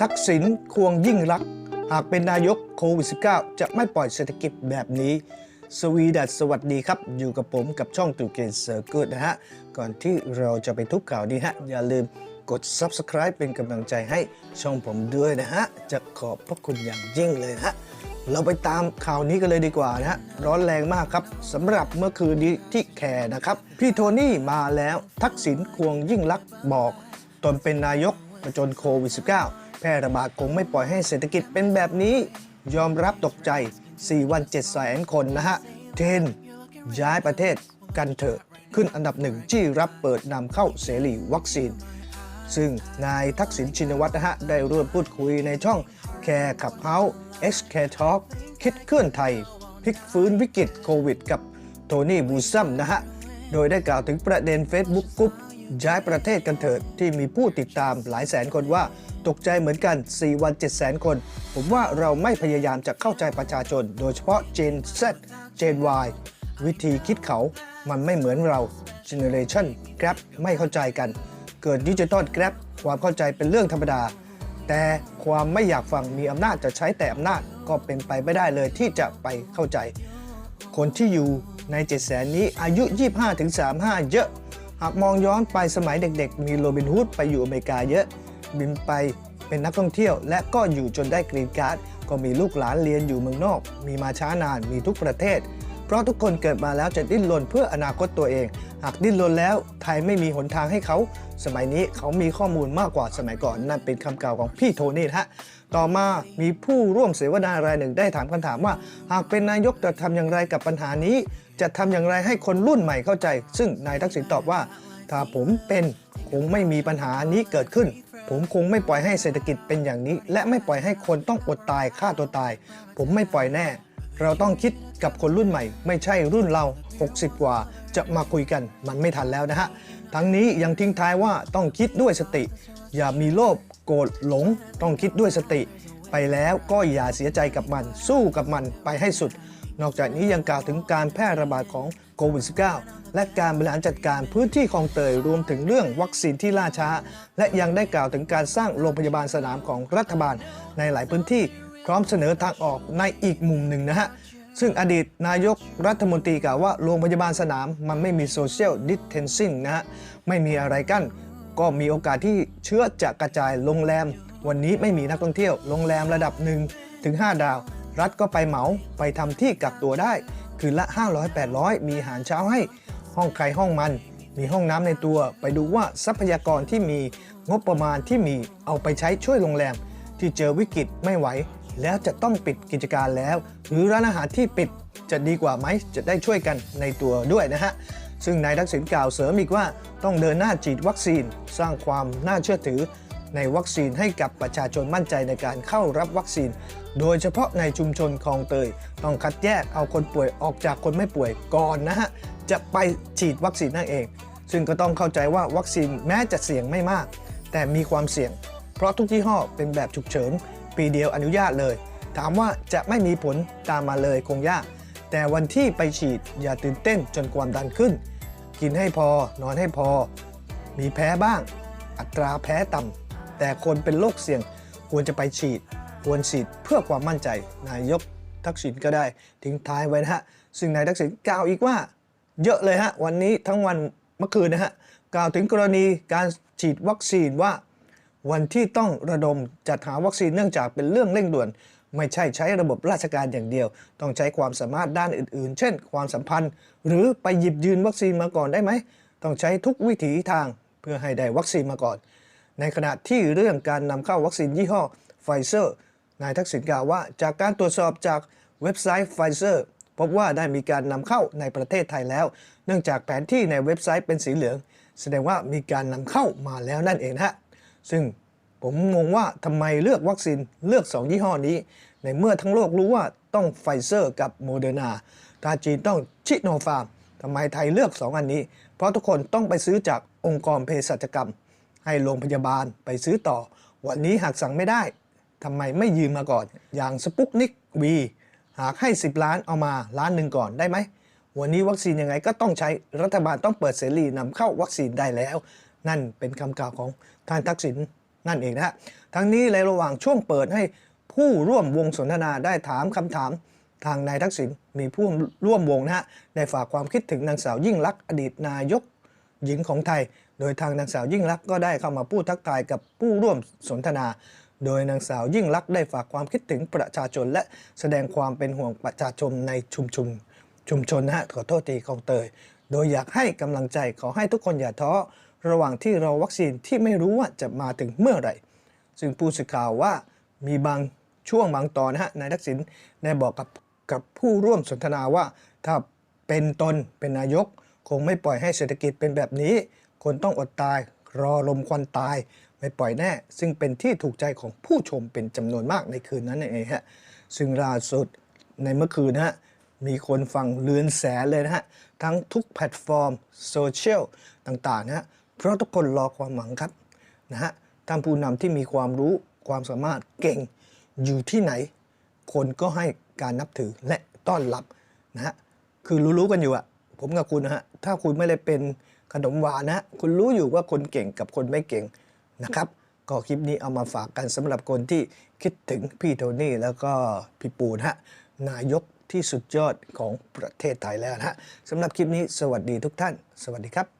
ทักษิณควงยิ่งรัก หากเป็นนายกโควิด -19 จะไม่ปล่อยเศรษฐกิจแบบนี้ สวีดัสสวัสดีครับ อยู่กับผมกับช่องตูเกนเซอร์กูดนะฮะ ก่อนที่เราจะไปทุกข่าวนี้ฮะ อย่าลืมกด Subscribe เป็นกำลังใจให้ช่องผมด้วยนะฮะ จะขอบพระคุณอย่างยิ่งเลยนะฮะ เราไปตามข่าวนี้กันเลยดีกว่านะฮะ ร้อนแรงมากครับสำหรับเมื่อคืนนี้ที่แคร์นะครับ พี่โทนี่มาแล้วทักษิณควงยิ่งลักษณ์บอก ตนเป็นนายกประจนโควิด -19 แพร่ระบาดคงไม่ปล่อยให้เศรษฐกิจเป็นแบบนี้ ยอมรับตกใจ 4 วัน7แสนคนนะฮะเทนย้ายประเทศกันเถอะขึ้นอันดับหนึ่งที่รับเปิดนำเข้าเสรีวัคซีน ซึ่งนายทักษิณชินวัตรนะฮะได้ร่วมพูดคุยในช่องแคร์ขับเฮาส์ X Care Talk คิดเคลื่อนไทยพลิกฟื้นวิกฤตโควิดกับโทนี่บูซัมนะฮะ โดยได้กล่าวถึงประเด็น Facebook กรุ๊ป ย้ายประเทศกันเถิดที่มีผู้ติดตามหลายแสนคนว่า ตกใจเหมือนกัน 4 วัน 7 แสนคน ผมว่าเราไม่พยายามจะเข้าใจประชาชน โดยเฉพาะ Gen Z Gen Y วิธีคิดเขามันไม่เหมือนเรา Generation Gap ไม่เข้าใจกัน เกิดดิจิตอล Gap ความเข้าใจเป็นเรื่องธรรมดา แต่ความไม่อยากฟังมีอำนาจจะใช้แต่อำนาจก็เป็นไปไม่ได้เลยที่จะไปเข้าใจ คนที่อยู่ใน7 0 0 0 0นี้อายุ 25-35 เยอะ หากมองย้อนไปสมัยเด็กๆ มีโรบินฮูดไปอยู่อเมริกาเยอะ บินไปเป็นนักท่องเที่ยว และก็อยู่จนได้กรีนการ์ด ก็มีลูกหลานเรียนอยู่เมืองนอก มีมาช้านานมีทุกประเทศ เพราะทุกคนเกิดมาแล้วจะดิ้นรนเพื่ออนาคตตัวเอง หากดิ้นรนแล้วไทยไม่มีหนทางให้เขา สมัยนี้เขามีข้อมูลมากกว่าสมัยก่อนนั่นเป็นคำกล่าวของพี่โทนี่ฮะต่อมามีผู้ร่วมเสวนารายหนึ่งได้ถามคำถามว่า หากเป็นนายกจะทำอย่างไรกับปัญหานี้ จะทำอย่างไรให้คนรุ่นใหม่เข้าใจ ซึ่งนายทักษิณตอบว่า ถ้าผมเป็นคงไม่มีปัญหานี้เกิดขึ้น ผมคงไม่ปล่อยให้เศรษฐกิจเป็นอย่างนี้ และไม่ปล่อยให้คนต้องอดตายฆ่าตัวตาย ผมไม่ปล่อยแน่ เราต้องคิดกับคนรุ่นใหม่ ไม่ใช่รุ่นเรา 60 กว่า จะมาคุยกันมันไม่ทันแล้วนะฮะ ทั้งนี้ยังทิ้งท้ายว่าต้องคิดด้วยสติ อย่ามีโลภโกรธหลง ต้องคิดด้วยสติ ไปแล้วก็อย่าเสียใจกับมัน สู้กับมันไปให้สุด นอกจากนี้ยังกล่าวถึงการแพร่ระบาดของโควิด -19 และการบริหารจัดการพื้นที่คลองเตยรวมถึงเรื่องวัคซีนที่ล่าช้า และยังได้กล่าวถึงการสร้างโรงพยาบาลสนามของรัฐบาลในหลายพื้นที่ พร้อมเสนอทางออกในอีกมุมหนึ่งนะฮะ ซึ่งอดีตนายกรัฐมนตรีกล่าวว่าโรงพยาบาลสนามมันไม่มีโซเชียลดิสเทนซิ่งนะฮะไม่มีอะไรกั้นก็มีโอกาสที่เชื้อจะกระจายโรงแรม วันนี้ไม่มีนักท่องเที่ยวโรงแรมระดับ1ถึง5 ดาว รัฐก็ไปเหมาไปทำที่กักตัวได้ คืนละ 500-800 มีอาหารเช้าให้ห้องใครห้องมัน มีห้องน้ำในตัวไปดูว่าทรัพยากรที่มีงบประมาณที่มีเอาไปใช้ช่วยโรงแรม ที่เจอวิกฤตไม่ไหว แล้วจะต้องปิดกิจการแล้ว หรือร้านอาหารที่ปิดจะดีกว่าไหมจะได้ช่วยกันในตัวด้วยนะฮะซึ่งนายทักษิณกล่าวเสริมอีกว่าต้องเดินหน้าฉีดวัคซีน สร้างความน่าเชื่อถือ ในวัคซีนให้กับประชาชนมั่นใจในการเข้ารับวัคซีน โดยเฉพาะในชุมชนคลองเตย ต้องคัดแยกเอาคนป่วยออกจากคนไม่ป่วยก่อนนะฮะจะไปฉีดวัคซีนนั่นเอง ซึ่งก็ต้องเข้าใจว่าวัคซีนแม้จะเสี่ยงไม่มาก แต่มีความเสี่ยง เพราะทุกยี่ห้อเป็นแบบฉุกเฉิน ปีเดียวอนุญาตเลย ถามว่าจะไม่มีผลตามมาเลยคงยาก แต่วันที่ไปฉีดอย่าตื่นเต้นจนความดันขึ้น กินให้พอนอนให้พอ มีแพ้บ้าง อัตราแพ้ต่ำแต่คนเป็นโรคเสี่ยงควรจะไปฉีด ควรฉีดเพื่อความมั่นใจ นายกทักษิณก็ได้ทิ้งท้ายไว้นะฮะ ซึ่งนายทักษิณกล่าวอีกว่า เยอะเลยฮะ วันนี้ทั้งวันเมื่อคืนนะฮะ กล่าวถึงกรณีการฉีดวัคซีนว่า วันที่ต้องระดมจัดหาวัคซีนเนื่องจากเป็นเรื่องเร่งด่วน ไม่ใช่ใช้ระบบราชการอย่างเดียว ต้องใช้ความสามารถด้านอื่นๆ เช่น ความสัมพันธ์ หรือไปหยิบยืนวัคซีนมาก่อนได้ไหม ต้องใช้ทุกวิถีทางเพื่อให้ได้วัคซีนมาก่อน ในขณะที่เรื่องการนำเข้าวัคซีนยี่ห้อไฟเซอร์นายทักษิณกล่าวว่า จากการตรวจสอบจากเว็บไซต์ไฟเซอร์พบว่าได้มีการนำเข้าในประเทศไทยแล้ว เนื่องจากแผนที่ในเว็บไซต์เป็นสีเหลือง แสดงว่ามีการนำเข้ามาแล้วนั่นเองฮะ ซึ่ง ผมงงว่าทำไมเลือกวัคซีนเลือก 2 ยี่ห้อนี้ ในเมื่อทั้งโลกรู้ว่าต้องไฟเซอร์กับโมเดอร์นาถ้าจีนต้องชิโนฟาร์มทำไมไทยเลือก 2 อันนี้ เพราะทุกคนต้องไปซื้อจากองค์กรเภสัชกรรม ให้โรงพยาบาลไปซื้อต่อ วันนี้หากสั่งไม่ได้ทำไมไม่ยืมมาก่อน อย่างสปุกนิกวีหากให้ 10 ล้านเอามาล้านหนึ่งก่อนได้ไหม วันนี้วัคซีนยังไงก็ต้องใช้รัฐบาลต้องเปิดเสรีนำเข้าวัคซีนได้แล้ว นั่นเป็นคำกล่าวของท่านทักษิณ นั่นเองนะฮะทั้งนี้ในระหว่างช่วงเปิดให้ผู้ร่วมวงสนทนาได้ถามคำถามทางนายทักษิณมีผู้ร่วมวงนะฮะได้ฝากความคิดถึงนางสาวยิ่งลักษณ์อดีตนายกหญิงของไทย โดยทางนางสาวยิ่งลักษณ์ก็ได้เข้ามาพูดทักทายกับผู้ร่วมสนทนา โดยนางสาวยิ่งลักษณ์ได้ฝากความคิดถึงประชาชน และแสดงความเป็นห่วงประชาชนในชุมชนชุมชนนะฮะขอโทษทีคลองเตย โดยอยากให้กำลังใจขอให้ทุกคนอย่าท้อ ระหว่างที่รอวัคซีนที่ไม่รู้ว่าจะมาถึงเมื่อไหร่ ซึ่งผู้สื่อข่าวว่ามีบางช่วงบางตอนนะฮะนายทักษิณได้บอกกับกับผู้ร่วมสนทนาว่า ถ้าเป็นตนเป็นนายก คงไม่ปล่อยให้เศรษฐกิจเป็นแบบนี้ คนต้องอดตายรอลมควันตาย ไม่ปล่อยแน่ ซึ่งเป็นที่ถูกใจของผู้ชมเป็นจำนวนมากในคืนนั้นเองฮะซึ่งล่าสุดในเมื่อคืนนะฮะมีคนฟังเลือนแสนเลยนะฮะ ทั้งทุกแพลตฟอร์มโซเชียลต่างๆนะฮะ เพราะทุกคนรอความหวังครับนะฮะท่านผู้นำที่มีความรู้ความสามารถเก่งอยู่ที่ไหน คนก็ให้การนับถือและต้อนรับนะฮะคือรู้ๆกันอยู่อะผมกับคุณนะฮะถ้าคุณไม่ได้เป็นขนมหวานนะคุณรู้อยู่ว่าคนเก่งกับคนไม่เก่งนะครับก็คลิปนี้เอามาฝากกันสำหรับคนที่คิดถึงพี่โทนี่แล้วก็พี่ปูนะฮะนายกที่สุดยอดของประเทศไทยแล้วนะฮะสำหรับคลิปนี้สวัสดีทุกท่าน สวัสดีครับ